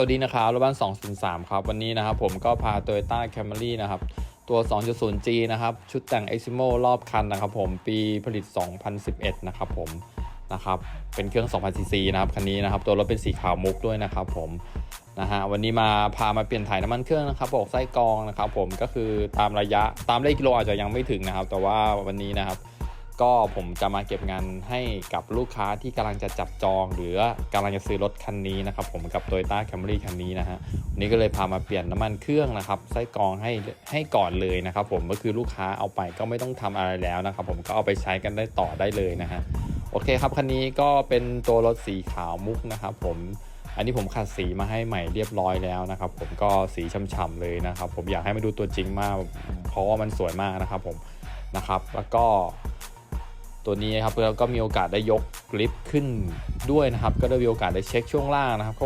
วัสดีนะครับรถบ้าน 203 ครับ วันนี้นะครับผมก็พา Toyota Camry นะครับ ตัว 2.0G นะครับ ชุดแต่ง Eximo รอบคันนะครับผม ปีผลิต 2011 นะครับผม นะครับ เป็นเครื่อง 2,000cc นะครับ คันนี้นะครับ ตัวรถเป็นสีขาวมุกด้วยนะครับผม นะฮะ วันนี้มาพามาเปลี่ยนถ่ายน้ำมันเครื่องนะครับบอกไส้กรองนะครับผม ก็คือตามระยะ ตามเลขกิโลอาจจะยังไม่ถึงนะครับ แต่ว่าวันนี้นะครับ ก็ผมจะมาเก็บงานให้กับลูกค้าที่กำลังจะจับจอง หรือกำลังจะซื้อรถคันนี้นะครับผมกับ Toyota Camry คันนี้นะฮะวันนี้ก็เลยพามาเปลี่ยนน้ำมันเครื่องนะครับไส้กรองให้ให้ก่อนเลยนะครับผมก็คือลูกค้าเอาไปก็ไม่ต้องทำอะไรแล้วนะครับผมก็เอาไปใช้กันได้ต่อได้เลยนะฮะโอเคครับคันนี้ก็เป็นตัวรถสีขาวมุกนะครับผมอันนี้ผมขัดสีมาให้ใหม่เรียบร้อยแล้วนะครับ ผมก็สีช่ำๆเลยนะครับ ผมอยากให้มาดูตัวจริงมาก เพราะว่ามันสวยมากนะครับผมนะครับ แล้วก็ ตัวนี้ครับเราก็มีโอกาสได้ยกกลิฟขึ้นด้วยนะครับ ก็ได้มีโอกาสได้เช็คช่วงล่างนะครับ